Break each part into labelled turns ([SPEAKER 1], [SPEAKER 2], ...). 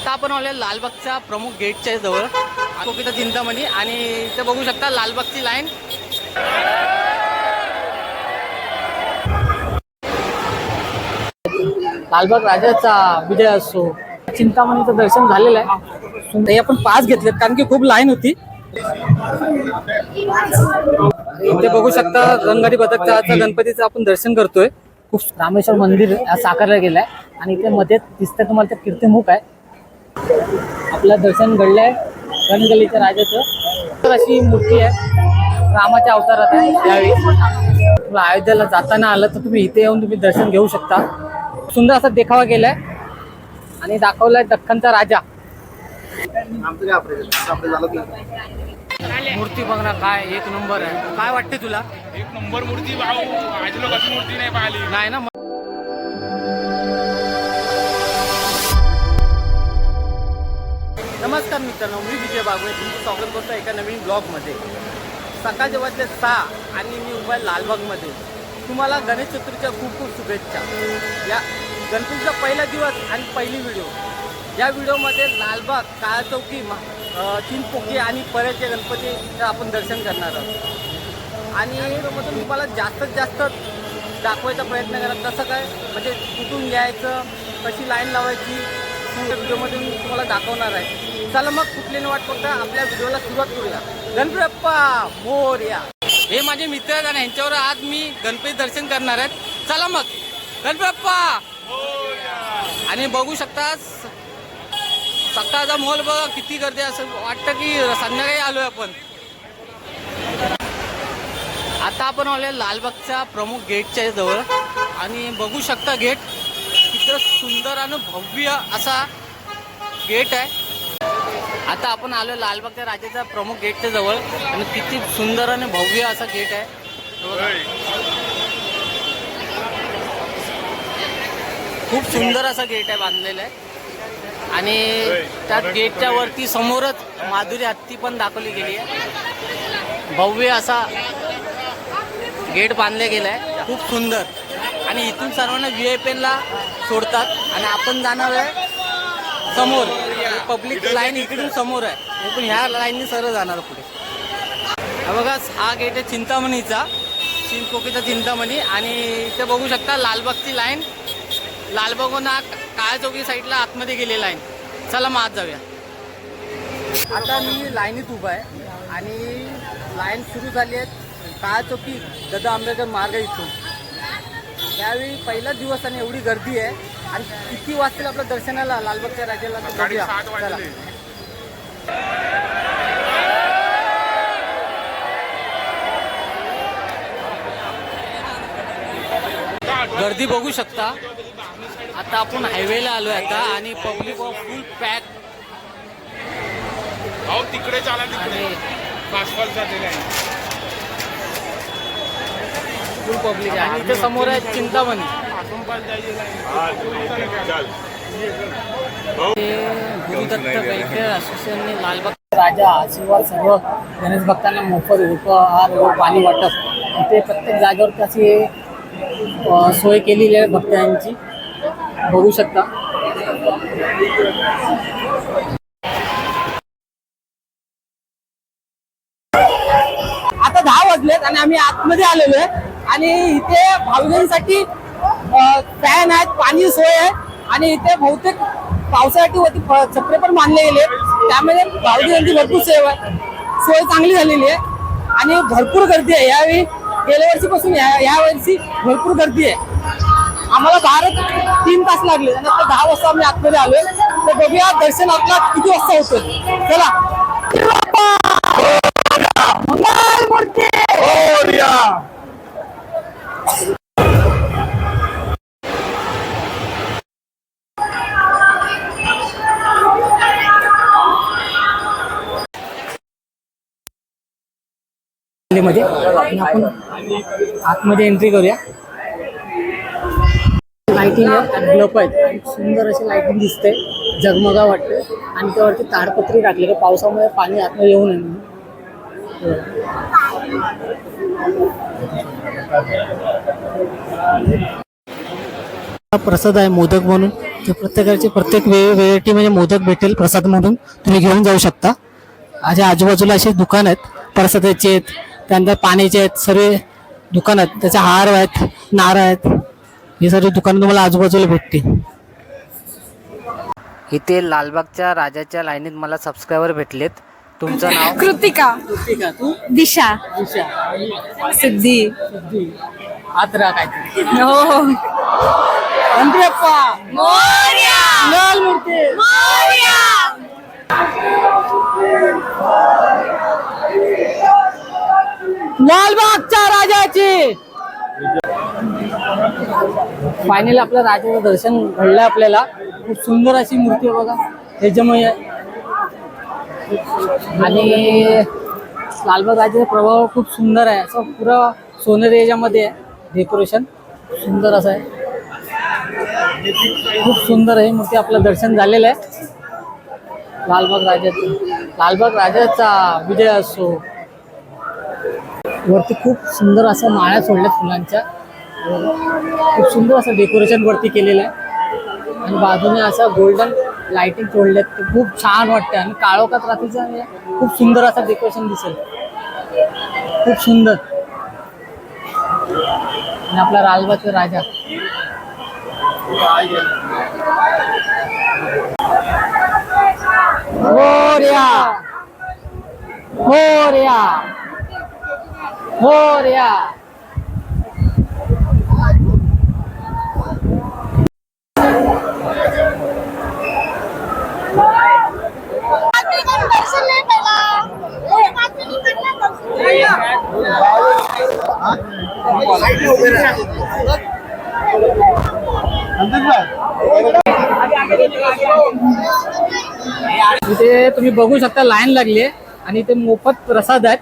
[SPEAKER 1] आता आपण आलो लालबागच्या प्रमुख गेटच्या जवळ. कोकिता चिंतामणी आणि इथे बघू शकता लालबागची लाईन. लालबाग राजाचा विजय असो चिंतामणीचं दर्शन झालेलं आहे. ते आपण पास घेतलेत कारण की खूप लाईन होती. इथे बघू शकता रंगारी बदकचा गणपतीचं आपण दर्शन करतोय. खूप रामेश्वर मंदिर साकारलं गेलंय. आणि इथे मध्ये दिसतंय तुम्हाला ते कीर्तिमुख आहे. आपलं दर्शन घडलंय. रणगलीच्या राजाचं. तर अशी मूर्ती आहे. रामाच्या अवतारात आहे यावेळी. तुला अयोध्येला जाताना आलं तर तुम्ही इथे येऊन तुम्ही दर्शन घेऊ शकता. सुंदर असा देखावा केलाय. आणि दाखवलाय दख्खनचा राजा. मूर्ती बघ ना काय एक नंबर आहे. काय वाटते तुला?
[SPEAKER 2] एक नंबर मूर्ती भाऊ. आज लोक अशी मूर्ती नाही पाहिली.
[SPEAKER 1] नाही ना नमस्कार मित्रांनो मी विजय बागवे. तुमचं स्वागत करतो एका नवीन ब्लॉगमध्ये. सकाळच्या वाजले सहा आणि मी उभा आहे लालबागमध्ये. तुम्हाला गणेश चतुर्थीच्या खूप खूप शुभेच्छा. या गणपतीचा पहिला दिवस आणि पहिली व्हिडिओ. या व्हिडिओमध्ये लालबाग काळा चौकी मा- अं, आणि पर्याचे गणपतीचं आपण दर्शन करणार आहोत. आणि मधून तुम्हाला जास्तीत जास्त दाखवायचा प्रयत्न करा कसं काय म्हणजे कुठून यायचं कशी लाईन लावायची या व्हिडिओमध्ये मी तुम्हाला दाखवणार आहे. चला मग कुठली न वाट बघता आपल्या व्हिडिओला सुरुवात करूया. गणपती बाप्पा मोरया. हे माझे मित्र आहेत आणि ह्यांच्यावर आज मी गणपती दर्शन करणार आहेत. चला मग. गणपती बाप्पा आणि बघू शकता स- सकाळचा मोल बघा किती गर्दी असं वाटतं की संध्याकाळी आलोय आपण. आता आपण आलोय लालबागच्या प्रमुख गेटच्या जवळ. आणि बघू शकता गेट किती सुंदर आणि भव्य असा गेट आहे. आता आपण आलो लालबागच्या राजाच्या प्रमुख गेटच्या जवळ. आणि किती सुंदर आणि भव्य असा गेट आहे. खूप सुंदर असा गेट आहे बांधलेला आहे. आणि त्या गेटच्या वरती समोरच माधुरी हत्ती पण दाखवली गेली आहे. भव्य असा गेट बांधले गेला आहे खूप सुंदर. आणि इथून सर्वांना व्ही आय पीला सोडतात. आणि आपण जाणार आहे समोर. पब्लिक लाईन इकडून समोर आहे. इकडून ह्या लाईनने सरळ जाणार पुढे. बघा हा गेट आहे चिंतामणीचा. चिंचपोकीचा चिंतामणी. आणि इथे बघू शकता लालबागची लाईन लालबागून हा काळचौकी साईडला आतमध्ये गेलेला लाईन चला मग आत जाऊया. आता मी लाईनीत उभा आहे. आणि लाईन सुरू झाली आहे काळचौकी दादा आंबेडकर मार्ग इथून. त्यावेळी पहिलाच दिवस आणि एवढी गर्दी आहे. आणि किती वाजतील आपल्या दर्शनाला? लालबागच्या राजाला बघूया. चला. गर्दी बघू शकता. आता आपण हायवेला आलोय आता आणि पब्लिक फुल पॅक
[SPEAKER 2] भाऊ तिकडे चाला तिकडे.
[SPEAKER 1] फुल पब्लिक आहे. आणि इथे समोर आहे चिंतामणी. असोसिएशनने लालबाग राजा आशीर्वाद सर्व गणेश भक्तांना मोफत उपहार व पाणी वाटप इथे प्रत्येक जागेवर अशी सोय केलेली आहे भक्तांची बघू शकता आता दहा वाजलेत आणि आम्ही आतमध्ये आलेलो आहे. आणि इथे भाविकांसाठी फॅन आहेत पाणी सोय आहे. आणि इथे बहुतेक पावसासाठी वरती फ- छपरे पण मानले गेले त्यामध्ये भाविकांची भरपूर सेवा आहे. सोय चांगली झालेली आहे. आणि भरपूर गर्दी आहे. यावेळी गेल्या वर्षीपासून या या वर्षी भरपूर गर्दी आहे. आम्हाला बारा तीन तास लागले. आणि आता दहा वाजता आम्ही आतमध्ये आलोय. तर बघूया दर्शन आपला किती वाजता होतं चला. मध्ये. आपण आतमध्ये एंट्री करूया. लाइटिंग ग्लोप आहेत. सुंदर अशी लाइटिंग दिसते. झगमगा वाटते. आणि त्यावरती ताडपत्री टाकले का पावसामुळे पाणी आतमध्ये येऊ नये प्रसाद आहे मोदक म्हणून. तर प्रत्येकाची प्रत्येक वेळ व्हेरायटी म्हणजे मोदक भेटेल प्रसाद म्हणून. तुम्ही घेऊन जाऊ शकता. माझ्या आजूबाजूला असे दुकान आहेत. प्रसादाचे आहेत. त्यानंतर पाण्याचे आहेत सर्व दुकान आहेत त्याचे हार आहेत नारळ आहेत हे सर्व दुकानं तुम्हाला आजूबाजूला भेटतील.
[SPEAKER 3] इथे लालबागच्या राजाच्या लाईनीत मला सबस्क्रायबर भेटलेत. तुमचं नाव?
[SPEAKER 4] कृतिका. दिशा. सिद्धी.
[SPEAKER 1] आत्रा काय
[SPEAKER 4] हो. मोरया. मोरया.
[SPEAKER 1] लालबागच्या राजाची. फायनल आपल्या राजाचं दर्शन घडलं आपल्याला. खूप सुंदर अशी मूर्ती आहे बघा. त्याच्यामुळे. आणि लालबाग राजाचा प्रभाव खूप सुंदर आहे. असं पुरं सोनेरी याच्यामध्ये आहे. डेकोरेशन सुंदर असं आहे. खूप सुंदर आहे. मूर्ती आपलं दर्शन झालेलं आहे. लालबाग राजाचं. लालबाग राजाचा विजय असो. वरती खूप सुंदर असं माळ्या सोडल्या फुलांच्या. खूप सुंदर असं डेकोरेशन वरती केलेलं आहे. आणि बाजूने असं गोल्डन लाइटिंग सोडल्यात ते खूप छान वाटते आणि काळोखात रात्रीचं खूप सुंदर असं डेकोरेशन दिसेल. खूप सुंदर. आणि आपला लालबागचा राजा. मोरया! मोरया! मोरया इथे तुम्ही बघू शकता लाईन लागली आहे आणि इथे मोफत प्रसाद आहेत.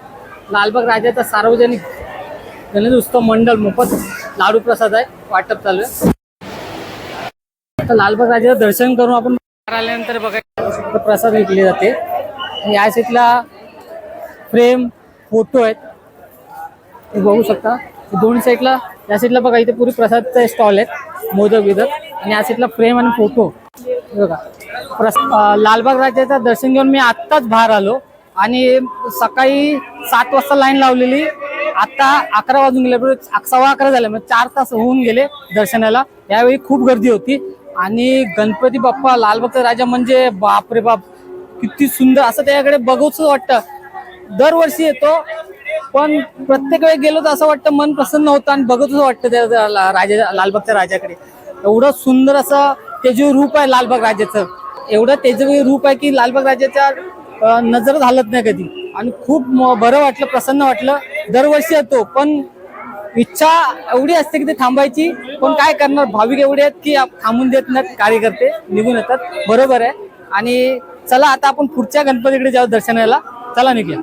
[SPEAKER 1] लालबाग राजाचा सार्वजनिक गणेश उत्सव मंडळ मोफत लाडू प्रसाद आहे. वाटप चालू आहे. लालबाग राजाचं दर्शन करून आपण बाहेर आल्यानंतर बघा प्रसाद विकले जाते. या सीटला फ्रेम फोटो आहेत. ते बघू शकता. दोन साईडला या साईडला बघा इथे पुरी प्रसादचे स्टॉल आहेत. मोदक विदक. आणि या साईडला फ्रेम आणि फोटो. बघा. प्रस लालबाग राजाचं दर्शन घेऊन मी आत्ताच बाहेर आलो. आणि सकाळी सात वाजता लाईन लावलेली. आता अकरा वाजून गेले सव्वा अकरा झाले म्हणजे चार तास होऊन गेले दर्शनाला. यावेळी खूप गर्दी होती. आणि गणपती बाप्पा लालबागचा राजा म्हणजे बापरे बाप किती सुंदर. असं त्याच्याकडे बघूच वाटतं. दरवर्षी येतो पण प्रत्येक वेळी गेलो तर असं वाटतं मन प्रसन्न होतं आणि बघतच वाटतं त्या राजा लालबागच्या राजाकडे. एवढं सुंदर असं तेजवी रूप आहे लालबाग राजाचं. एवढं तेजवी रूप आहे की लालबाग राजाच्या नजर घालत नाही कधी. आणि खूप बरं वाटलं प्रसन्न वाटलं. दरवर्षी येतो पण इच्छा एवढी असते की ते थांबायची. पण काय करणार? भाविक एवढे आहेत की थांबून देत नाहीत कार्यकर्ते निघून येतात. बरोबर आहे. आणि चला आता आपण पुढच्या गणपतीकडे जाऊ दर्शनाला. चला निघूया.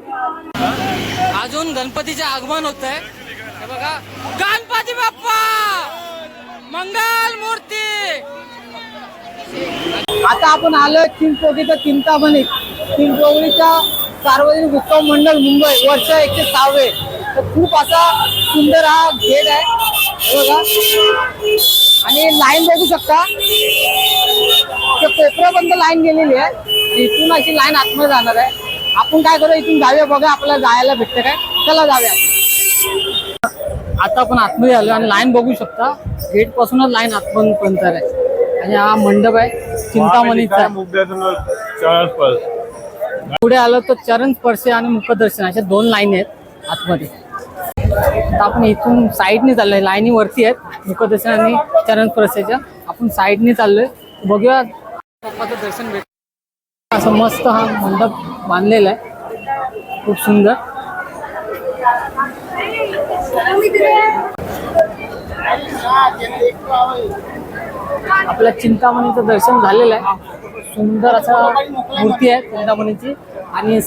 [SPEAKER 1] अजून गणपतीचे आगमन होत आहे. बघा. गणपती बाप्पा! मंगल मूर्ती! आता आपण आलोय चिंचपोकीचं चिंतामणी चिंचपोकळीचा सार्वजनिक उत्सव मंडळ मुंबई वर्ष एकशे सहावे. तर खूप असा सुंदर हा गेट आहे. बघा. आणि लाईन बघू शकता. कोपऱ्यापर्यंत लाईन गेलेली आहे. इथून अशी लाईन आतमध्ये जाणार आहे. आपण काय करू इथून जाऊया बघा आपल्याला जायला भेटतं काय. चला जाऊया आता आपण आतमध्ये आलो आणि लाईन बघू शकता. गेट पासूनच लाईन आतपर्यंत आहे. आणि हा मंडप आहे चिंतामणीचा. पुढे आलो तर चरण स्पर्श आणि मुखदर्शन अशा दोन लाईन आहेत आतमध्ये. आता आपण इथून साईडने चाललोय लाईनी वरती आहेत मुखदर्शन आणि चरण स्पर्शाच्या. आपण साईडने चाललोय. बघूया. बाप्पाचं दर्शन भेट असं मस्त हा मंडप बांधलेला आहे. खूप सुंदर. आपल्या चिंतामणीचं दर्शन झालेलं आहे. सुंदर असा मूर्ती आहे चिंतामणीची. आणि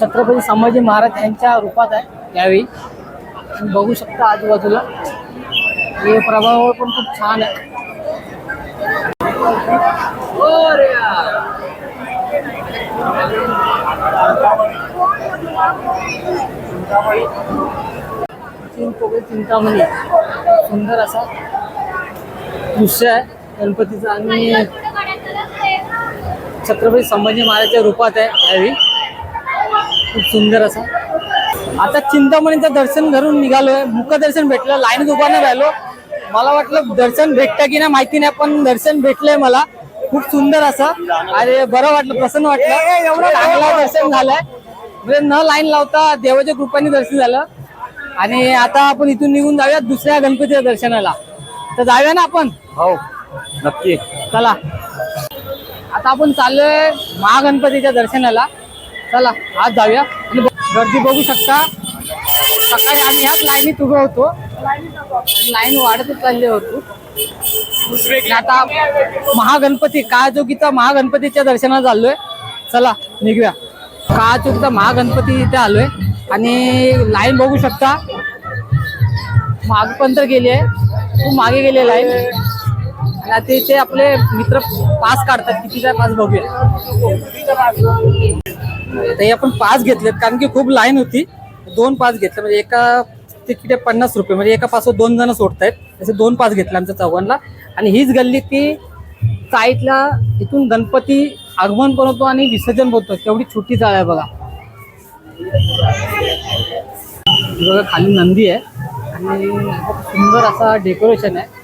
[SPEAKER 1] छत्रपती संभाजी महाराज यांच्या रूपात आहे यावेळी. बघू शकता आजूबाजूला. हे प्रभाव पण खूप छान आहे. चिंतामणी. सुंदर असा दृश्य आहे. गणपतीचं आणि छत्रपती संभाजी महाराजच्या रूपात आहे यावेळी खूप सुंदर असं. आता चिंतामणीचं दर्शन घरून निघालोय. मुखदर्शन भेटलं. लाईनीत उभा नाही राहिलो. मला वाटलं दर्शन भेटतं की नाही माहिती नाही पण दर्शन भेटलंय मला. खूप सुंदर असं. अरे बरं वाटलं प्रसन्न वाटलं. एवढं चांगलं दर्शन झालंय. म्हणजे न लाईन लावता देवाच्या कृपाने दर्शन झालं. आणि आता आपण इथून निघून जाऊया दुसऱ्या गणपतीच्या दर्शनाला. तर जाऊया ना आपण?
[SPEAKER 5] हो. नक्की.
[SPEAKER 1] चला. आता आपण चाललोय महागणपतीच्या दर्शनाला. चला आज जाऊया. आणि गर्दी बघू शकता. सकाळी आम्ही ह्याच लाईनीत उभे होतो. लाईन वाढतच चालली होतो. आता महागणपती काळचौकीचा महागणपतीच्या दर्शनाला चाललोय. चला निघूया. काळचौकीचा महागणपती इथे आलोय. आणि लाईन बघू शकता. माग पण तर गेली आहे. खूप मागे गेले लाईन. आणि आता इथे आपले मित्र पास काढतात कितीचा पास बघूया. ते आपण पास घेतलेत कारण की खूप लाईन होती. दोन पास घेतले म्हणजे एका तिकिटे पन्नास रुपये म्हणजे एका पासवर दोन जण सोडतायत. असे दोन पास घेतले आमच्या चौघांना. आणि हीच गल्ली ती साईडला इथून गणपती आगमन पण होतो आणि विसर्जन पण होतं. छोटी जाळ आहे बघा. बघा खाली नंदी आहे. आणि खूप सुंदर असा डेकोरेशन आहे.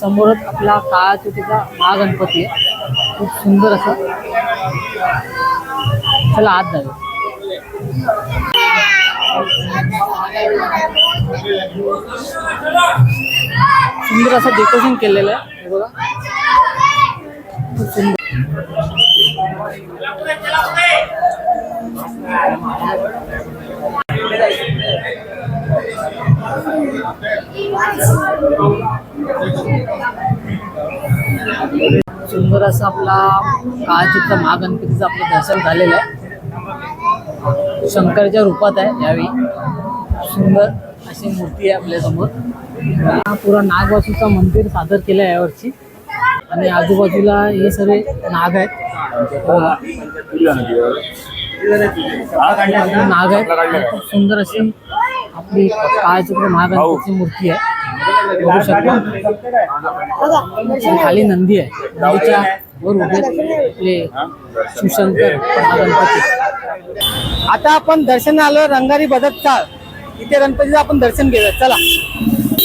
[SPEAKER 1] समोरच आपला काळा चुकीचा महागणपती आहे. खूप सुंदर असं. चला आत जाऊ सुंदर असं डेकोरेशन केलेलं आहे. बघा. खूप सुंदर. सुंदर असं आपला काळचित्र महागणपतीचं आपलं दर्शन झालेलं आहे. शंकरच्या रूपात आहे यावेळी. सुंदर अशी मूर्ती आहे आपल्यासमोर पुरा नागवासूचं मंदिर सादर केलं आहे यावर्षी. आणि आजूबाजूला हे सर्व नाग आहेत. नाग आहेत. खूप सुंदर अशी आपली काळचित्र महागणपतीची मूर्ती आहे. बघू शकता आणि खाली नंदी आहे. नंदीच्या वर उभे शिवशंकर महागणपती आता आपण दर्शन आलो रंगारी बदक चाळ. इथे गणपतीचं आपण दर्शन घेऊया. चला.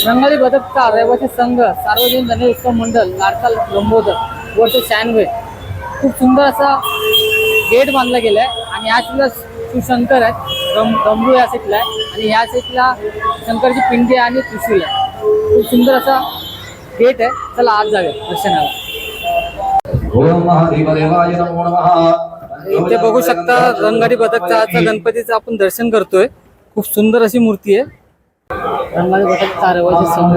[SPEAKER 1] रंगारी बदक चाळ रहिवासी संघ सार्वजनिक गणेश उत्सव मंडळ नारकाल लंबोदर वर्ष शहाण्णवे खूप सुंदर असा गेट बांधला गेला आहे आणि ह्या साईडला शिवशंकर आहेत. रम रमरू या साईडला आहे. आणि ह्या साईडला शंकरची पिंडी आहे आणि त्रिशूल आहे. खूप सुंदर असा गेट आहे. चला आज जाऊया दर्शनाला. इथे बघू शकता रंगारी बदकचा गणपतीचं आपण दर्शन करतोय. खूप सुंदर अशी मूर्ती आहे. रंगारी बदक चारवाची संघ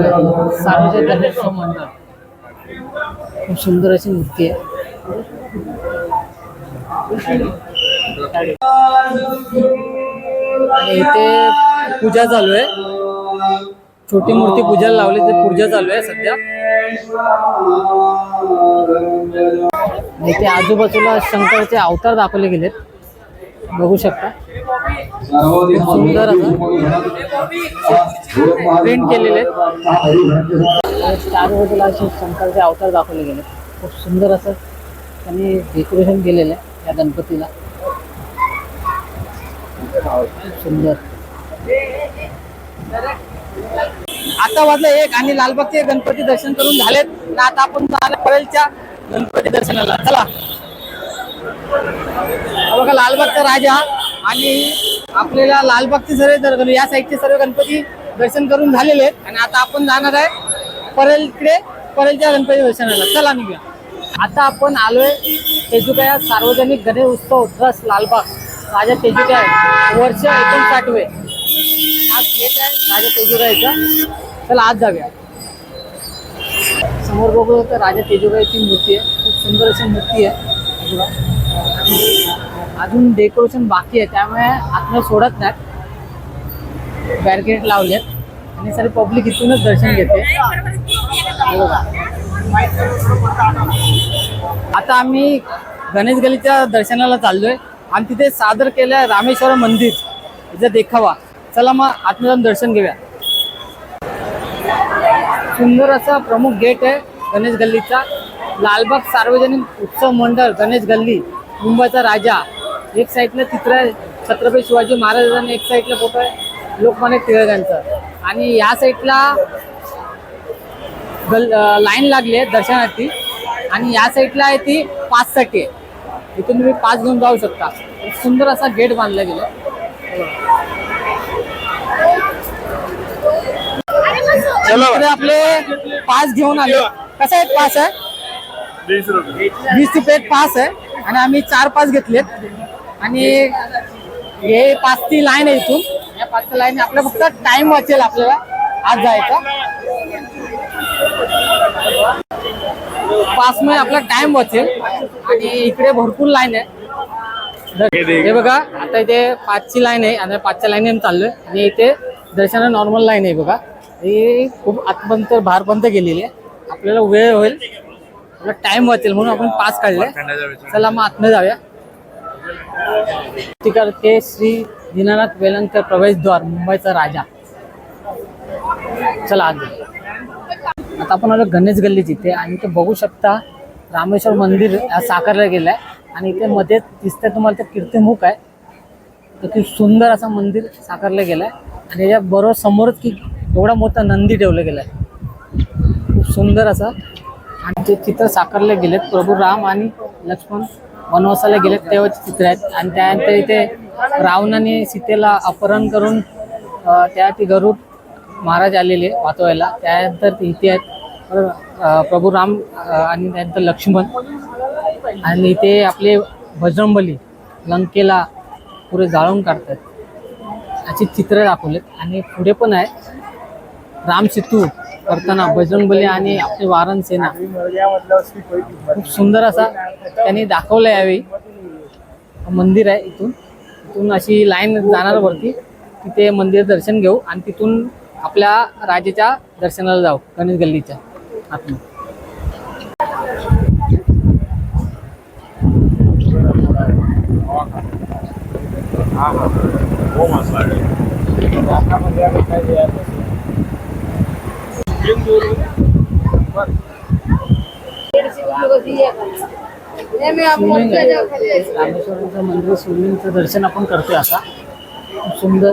[SPEAKER 1] सार्वजनिक गणेशोत्सव मंडळ खूप सुंदर अशी मूर्ती आहे. आणि इथे पूजा चालू आहे. छोटी मूर्ती पूजाला लावली ते पूजा चालू आहे सध्या. इथे आजूबाजूला शंकरचे अवतार दाखवले गेलेत. बघू शकता. सुंदर प्रिंट केलेले चार बाजूला असे शंकरचे अवतार दाखवले गेले खूप सुंदर असं त्यांनी डेकोरेशन केलेलं आहे या गणपतीला. खूप सुंदर. आता वाजलं एक आणि लालबागचे गणपती दर्शन करून झालेत. ना आता आपण परेलच्या गणपती दर्शनाला. चला. बघा लालबागचा राजा आणि आपल्याला लालबागचे सर्व म्हणजे या साईडचे सर्व गणपती दर्शन करून झालेले आहेत. आणि आता आपण जाणार आहे परेलकडे परेलच्या गणपती दर्शनाला. चला निघूया. आता आपण आलोय तेजुका सार्वजनिक गणेश उत्सव ट्रस्ट लालबाग. राजा तेजुका वर्ष एकोणसाठवे. राजा तेजुरायचा चला आज जाऊया. समोर बघू तर राजा तेजुरायची मूर्ती आहे. खूप सुंदर अशी मूर्ती आहे. अजून डेकोरेशन बाकी आहे. त्यामुळे आतमध्ये सोडत नाहीत. बॅरिकेड लावलेत. आणि सर्व पब्लिक इथूनच दर्शन घेते. आता आम्ही गणेश गलीच्या दर्शनाला चाललोय. आणि तिथे सादर केलं रामेश्वर मंदिर. याचा देखावा. चला मग आतमध्ये जाऊन दर्शन घेऊया. सुंदर असा प्रमुख गेट आहे गणेश गल्लीचा. लालबाग सार्वजनिक उत्सव मंडळ गणेश गल्ली मुंबईचा राजा. एक साईडला चित्र आहे छत्रपती शिवाजी महाराजांनी एक साईडला फोटो आहे लोकमान्य टिळकांचा आणि या साईडला गल लाईन लागली आहे दर्शनाची आणि या साईडला आहे ती पाचसाठी आहे. इथून तुम्ही पाच घेऊन जाऊ शकता. सुंदर असा गेट बांधला गेला इकडे आपले पास घेऊन आले. कसं आहे पास आहे वीस रुपये. पास आहे. आणि आम्ही चार पास घेतलेत. आणि हे पाचची लाईन आहे इथून. या पाचच्या लाईन आपला फक्त टाइम वाचेल आपल्याला. आज जायचा. पासमध्ये आपला टाइम वाचेल. आणि इकडे भरपूर लाईन आहे. हे बघा आता इथे पाचची लाईन आहे. आणि पाचच्या लाईन चाललोय. आणि इथे दर्शना नॉर्मल लाईन आहे बघा. ही खूप आतपर्यंत बाहेरपर्यंत गेलेली आहे. आपल्याला वेळ होईल. आपला टाइम वाचेल म्हणून आपण पास काढले. चला मग आतमध्ये जाऊया. तिकडे ते श्री दीनानाथ वेलंकर प्रवेशद्वार मुंबईचा राजा. चला आज आता आपण आलो गणेश गल्ली इथे आणि ते बघू शकता रामेश्वर मंदिर साकारलं गेलं आहे. आणि इथे मध्ये दिसतंय तुम्हाला ते कीर्तिमुख आहे. तर खूप सुंदर असं मंदिर साकारलं गेलं आहे. आणि याच्या बरोबर समोरच की एवढा मोठा नंदी ठेवला गेला आहे खूप सुंदर असं. आणि ते चित्र साकारले गेलेत. प्रभू राम आणि लक्ष्मण वनवासाला गेलेत. तेव्हाचे चित्र आहेत. आणि त्यानंतर इथे रावणाने सीतेला अपहरण करून त्या ती गरुड महाराज आलेले वाचवायला. त्यानंतर इथे आहेत. प्रभू राम आणि त्यानंतर लक्ष्मण. आणि इथे आपले बजरंगबली लंकेला पुरे जाळून काढतात. अशी चित्र दाखवलेत. आणि पुढे पण आहे. राम सेतू करताना बजरंगबली आणि आपले वारण सेना. खूप सुंदर असा त्यांनी दाखवलं यावेळी. मंदिर आहे इथून. इथून अशी लाईन जाणार वरती. तिथे मंदिर दर्शन घेऊ आणि तिथून आपल्या राजाच्या दर्शनाला जाऊ गणेश गल्लीच्या आतमध्ये शिवलिंग आहे रामेश्वरांचं मंदिर शिवलिंगचं दर्शन आपण करतोय आता. खूप सुंदर.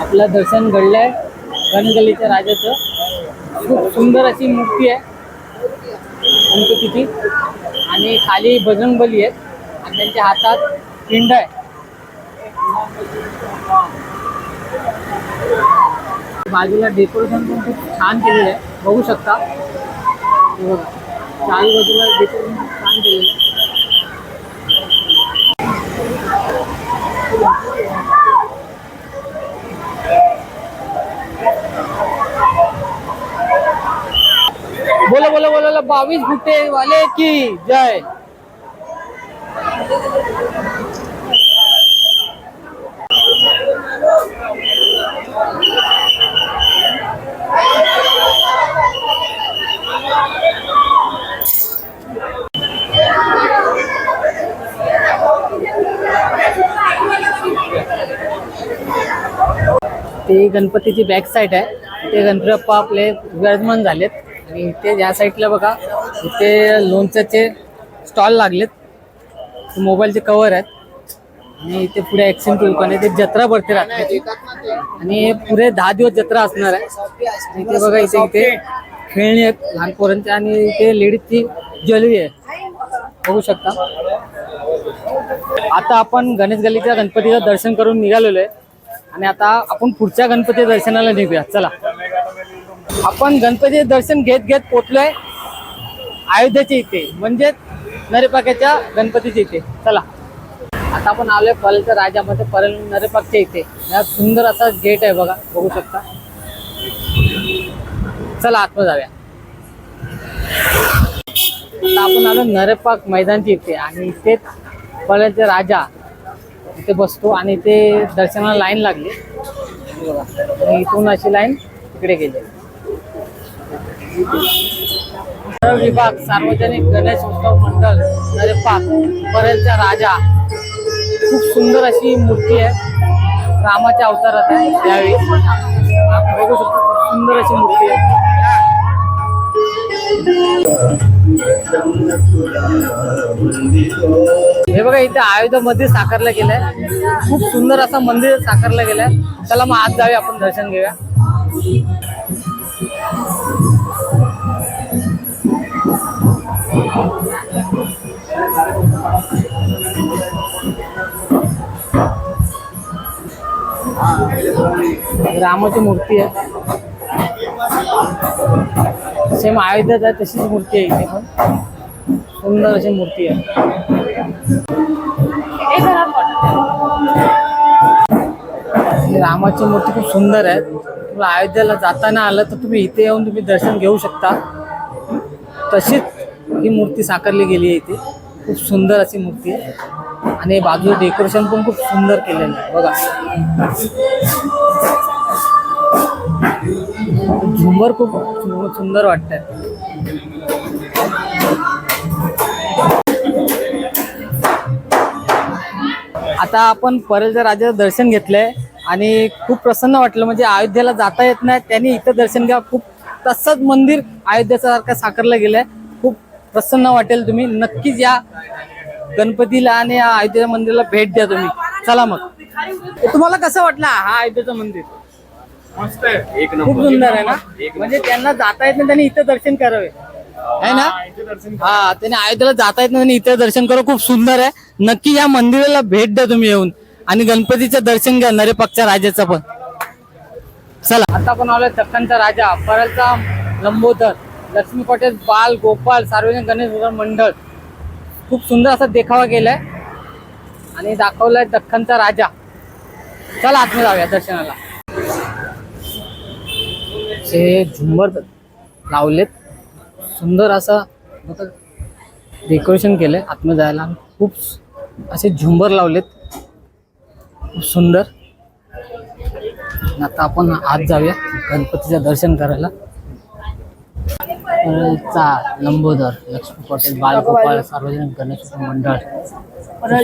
[SPEAKER 1] आपलं दर्शन घडलंय. गणगलीच्या राजाचं. खूप सुंदर अशी मूर्ती आहे. किती आणि खाली बजरंगबली आहेत. आणि त्यांच्या हातात पिंड आहे. बाजूला डेकोरेशन पण खूप छान केलेलं आहे. बघू शकता. चार चारी बाजूला डेकोरेशन खूप छान केलेलं आहे. बोलो बोलो बोलो बोलो बावीस भुट्टे वाले की? जय. ते गणपतीची बॅक साईड आहे. ते गणपती बाप्पा आपले विराजमान झालेत. आणि इथे या साईडला बघा इथे लोणच्याचे स्टॉल लागलेत. मोबाईलचे कवर आहेत. आणि इथे पुढे ऍक्सिडेंट दुकान आहे. ते जत्रा भरते राहते आणि पुढे दहा दिवस जत्रा असणार आहे. इथे बघा इथे इथे खेळणी आहेत लहान पोरांची आणि इथे लेडीजची ज्वेलरी आहे. बघू शकता. आता आपण गणेश गल्लीच्या गणपतीचं दर्शन करून निघालेलो आहे. आणि आता आपण पुढच्या गणपती दर्शनाला निघूया. चला. आपण गणपती दर्शन घेत घेत पोचलोय अयोध्येच्या इथे म्हणजे नरेपाक्याच्या गणपतीच्या इथे. चला. आता आपण आलोय परलच्या राजामध्ये परल नरेपाकच्या इथे. या सुंदर असा गेट आहे बघा बघू शकता. चला आतमध्ये जाऊया. आता आपण आलो नरेपाक मैदानच्या इथे आणि इथे परलचे राजा इथे बसतो आणि इथे दर्शनाला लाईन लागली. बघा इथून अशी लाईन तिकडे गेली. विभाग सार्वजनिक गणेश उत्सव मंडळ नरेपाक परलचा राजा. खूप सुंदर अशी मूर्ती आहे. रामाच्या अवतारात आहे यावेळी आपण बघू शकतो खूप सुंदर अशी मूर्ती आहे. हे बघा इथे आयुधामध्ये साकारलं गेलंय. खूप सुंदर असं मंदिर साकारलं गेलंय. चला मग आज जाऊया आपण दर्शन घेऊया. रामाची मूर्ती आहे. सेम अयोध्यात आहे तशीच मूर्ती आहे इथे पण. सुंदर अशी मूर्ती आहे. रामाची मूर्ती खूप सुंदर आहे. तुम्हाला अयोध्याला जाताना आलं तर तुम्ही इथे येऊन तुम्ही दर्शन घेऊ शकता. तशीच ही मूर्ती साकारली गेली आहे इथे. खूप सुंदर अशी मूर्ती आहे. आणि बाजूला डेकोरेशन पण खूप सुंदर केलेलं आहे. बघा. झुंबर खूप सुंदर वाटतंय. आता आपण परेलच्या राजाचं दर्शन घेतलंय आणि खूप प्रसन्न वाटलं. म्हणजे अयोध्येला जाता येत नाही. त्यांनी इथं दर्शन घ्या खूप तसंच मंदिर अयोध्येसारखं सारखं साकारलं गेलंय. प्रसन्न वाटेल तुम्ही. नक्कीच या गणपतीला आणि या अयोध्येच्या मंदिराला भेट द्या तुम्ही. चला मग. तुम्हाला कसं वाटलं? हा अयोध्येचं मंदिर.
[SPEAKER 2] मस्त आहे.
[SPEAKER 1] खूप सुंदर आहे ना? म्हणजे त्यांना जाता येत नाही त्यांनी इथं दर्शन करावे. आहे ना?
[SPEAKER 2] इथे दर्शन
[SPEAKER 1] हा त्याने अयोध्येला जाता येत नाही त्यांनी इथं दर्शन करा. खूप सुंदर आहे. नक्की या मंदिराला भेट द्या तुम्ही येऊन. आणि गणपतीचं दर्शन घ्या नरे पक्षाच्या राजाचं पण. चला. आता आपण आलोय दख्खनचा राजा परलचा लंबोदर. लक्ष्मी पटेल बाल गोपाल सार्वजनिक गणेश मंडळ. खूप सुंदर असा देखावा केलाय. आणि दाखवलाय दख्खनचा राजा. चला आतमध्ये जाऊया दर्शनाला. हे झुंबर लावलेत. सुंदर असं डेकोरेशन केलंय आतमध्ये जायला. खूप असे झुंबर लावलेत. खूप सुंदर. आता आपण आत जाऊया गणपतीचं दर्शन करायला. परळचा लंबोदर लक्ष्मी पटेल बालगोपाळ सार्वजनिक गणेश मंडळ.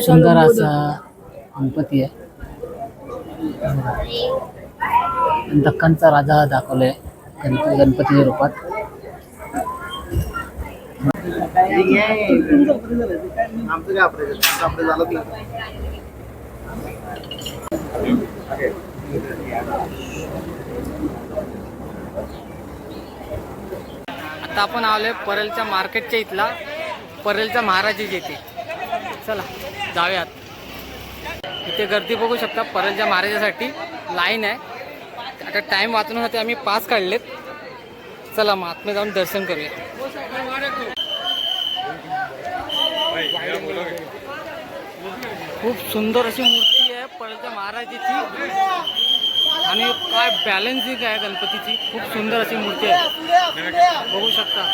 [SPEAKER 1] सुंदर असा गणपती आहे. दक्कनचा राजा दाखवलाय गणपती गणपतीच्या रूपात. आता आपण आलोय परेलच्या मार्केटच्या इथला परेलचा महाराज येते चला जाऊयात. इथे गर्दी बघू शकता परेलच्या महाराजासाठी लाईन आहे. आता टाइम वाचण्यासाठी आम्ही पास काढलेत. चला मग आतमध्ये जाऊन दर्शन करूया खूप सुंदर अशी मूर्ती आहे परेलच्या महाराजाची. आणि काय बॅलन्सिंग आहे गणपतीची? खूप सुंदर अशी मूर्ती आहे. बघू शकता.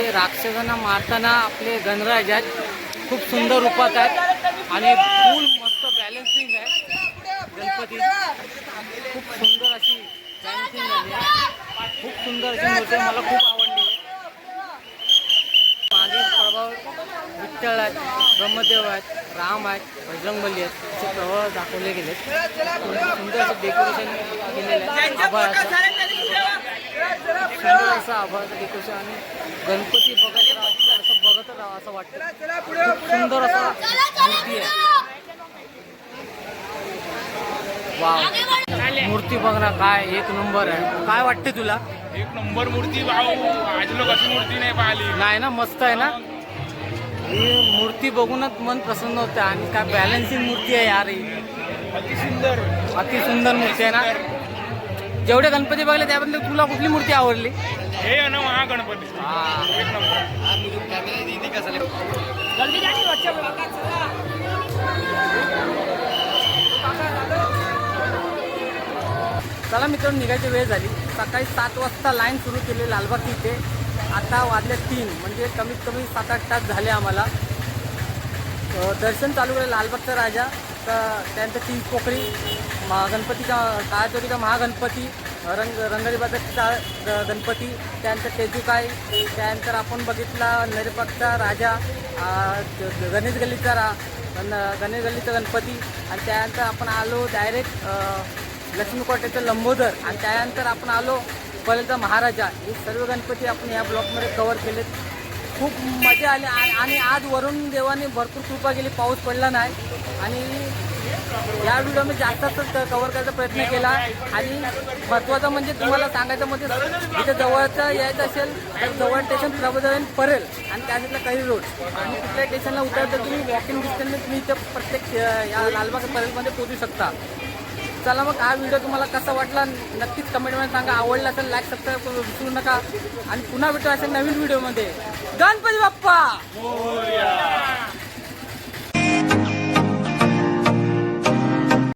[SPEAKER 1] हे राक्षसांना मारताना आपले गणराज आहेत. खूप सुंदर रूपात आहेत. आणि फुल मस्त बॅलन्सिंग आहे. गणपती खूप सुंदर अशी बॅलन्सिंग झाली आहे. खूप सुंदर अशी मूर्ती आहे. मला खूप आवडली आहे मागे प्रभाव विठ्ठल आहेत ब्रह्मदेव आहेत राम आहेत बजरंगबली आहेत असे प्रभाव दाखवले गेले सुंदर असं डेकोरेशन केलेलं आहे आभाळाचं सुंदर असं आभाळाचं डेकोरेशन आणि गणपती बघत राहा असं बघत राहा असं वाटतं. खूप सुंदर असं मूर्ती आहे. वाव. मूर्ती बघ ना काय एक नंबर आहे. काय वाटते तुला?
[SPEAKER 2] एक नंबर मूर्ती भाऊ आजलो कशी मूर्ती नाही पाहिली.
[SPEAKER 1] नाही ना मस्त आहे ना? ही मूर्ती बघूनच मन प्रसन्न होतं आणि काय बॅलन्सिंग मूर्ती आहे यार ही.
[SPEAKER 2] अति सुंदर
[SPEAKER 1] अति सुंदर मूर्ती आहे ना. जेवढे गणपती बघले त्याबद्दल तुला कुठली मूर्ती आवडली?
[SPEAKER 2] हे आहे ना नंबर.
[SPEAKER 1] चला. मित्रांनो निघायची वेळ झाली. सकाळी सात वाजता लाईन सुरू केली लालबाग इथे. आता वाजले तीन म्हणजे कमीत कमी सात आठ तास झाले आम्हाला. दर्शन चालू केलं लालबागचा राजा तर त्यानंतर तीन पोकळी महागणपतीचा काळाचोरीचा महागणपती रंग रंगरीबाचा गणपती त्यानंतर तेजुकाई त्यानंतर आपण बघितला नरबागचा राजा गणेश गल्लीचा रा गणेश गल्लीचा गणपती आणि त्यानंतर आपण आलो डायरेक्ट लक्ष्मीकोटेचं लंबोदर आणि त्यानंतर आपण आलो पहिल्याचा महाराजा हे सर्व गणपती आपण या ब्लॉकमध्ये कवर केलेत. खूप मजा आली आणि आज वरून देवाने भरपूर कृपा केली पाऊस पडला नाही. आणि या व्हिडिओमध्ये जास्त कव्हर करायचा प्रयत्न केला. आणि महत्त्वाचं म्हणजे तुम्हाला सांगायचं म्हणजे इथे जवळचं यायचं असेल तर जवळ स्टेशन प्रबोधन परेल आणि त्या काही रोड. आणि कुठल्या स्टेशनला उतरतं तुम्ही वॉकिंग डिस्टन्सने तुम्ही इथं प्रत्येक या लालबाग परेलमध्ये पोहोचू शकता. चला मग हा व्हिडिओ तुम्हाला कसा वाटला नक्कीच कमेंटमध्ये सांगा. आवडला असेल लाईक सबस्क्राईब करू विसरू नका. आणि पुन्हा भेटू असेल नवीन व्हिडिओमध्ये गणपती बाप्पा!